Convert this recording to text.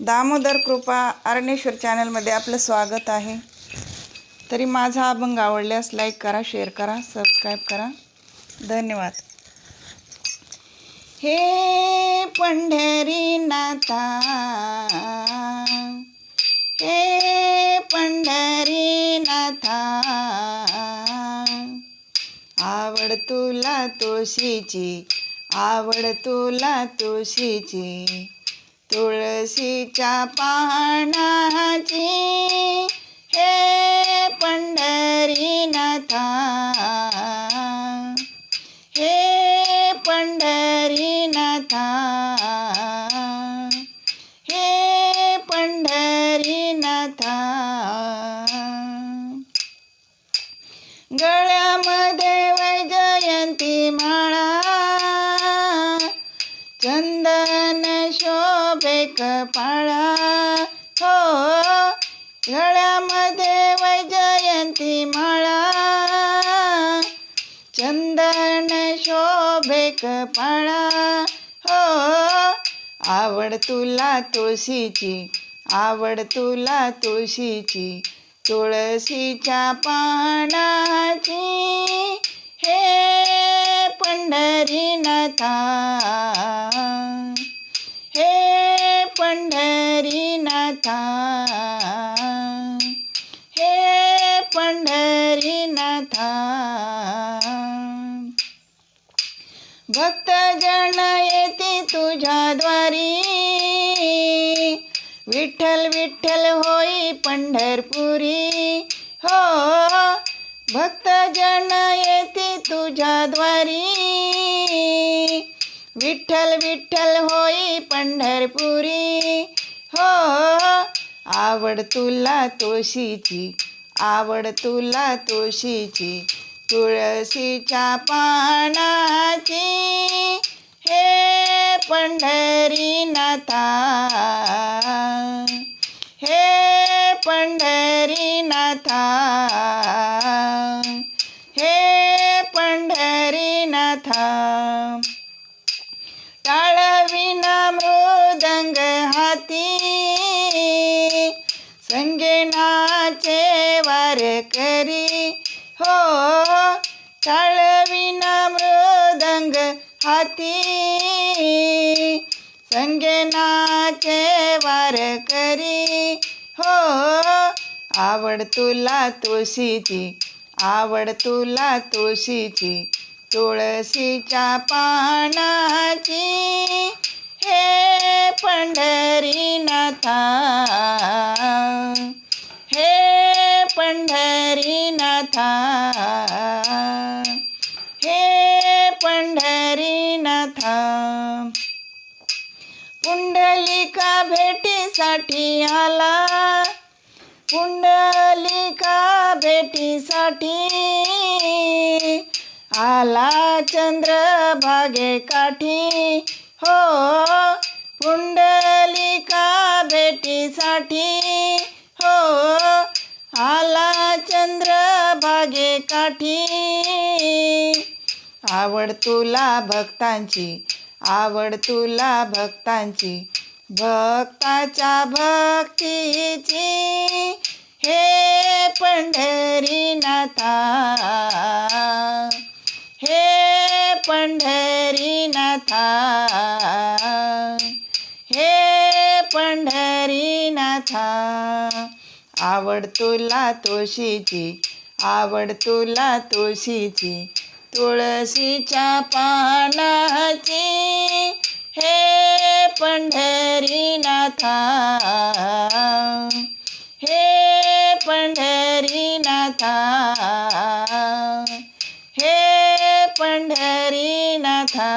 दामोदर कृपा अरण्येश्वर चॅनलमध्ये आपलं स्वागत आहे. तरी माझा अभंग आवडल्यास लाईक करा शेअर करा सबस्क्राईब करा. धन्यवाद. हे पंढरी नाथा हे पंढरीनाथा आवड तुला तुळशीची आवड तुला तुळशीची तुळशीच्या पानाची. हे पंढरीनाथा. हे पंढरीनाथा. हे पंढरीनाथा. गळ्यामध्ये वैजयंती माळा. चंदन शो शोभे कपाळा हो गळ्यामध्ये वैजयंती माळा. चंदन शोभे कपाळा. हो आवड तुला तुळशीची आवड तुला तुळशीची तुळशीच्या पानाची. हे पंढरीनाथा. पंढरीनाथा हे पंढरीनाथा भक्तजन येते तुझ्या द्वारी। विठ्ठल विठ्ठल होई पंढरपुरी। हो भक्तजन येते तुझ्या द्वारी। विठ्ठल विठ्ठल होई पंढरपुरी। हो आवड तुला तुळशीची आवड तुला तुळशीची तुळशीच्या पानाची. हे पंढरीनाथा हे पंढरीनाथा हे पंढरीनाथा. चे वार करी. हो टाळविना मृदंग हाती. संगेनाचे वार करी. हो आवड तुला तुळशीची आवड तुला तुळशीची. तुळशीच्या पानाची. पंढरीनाथा हे पंढरीनाथा पुंडलिका भेटीसाठी आला। पुंडलिका भेटीसाठी आला चंद्र भागे काठी। हो, पुंडलिका भेटीसाठी काठी. आवड तुला भक्तांची आवड तुला भक्तांची. भक्ताच्या भक्तीची हे पंढरीनाथा. हे पंढरीनाथा. हे पंढरीनाथा. आवड तुला तुळशीची आवड तुला तुळशीची तुळशीच्या पानाची. हे पंढरीनाथा हे पंढरीनाथा हे पंढरीनाथा.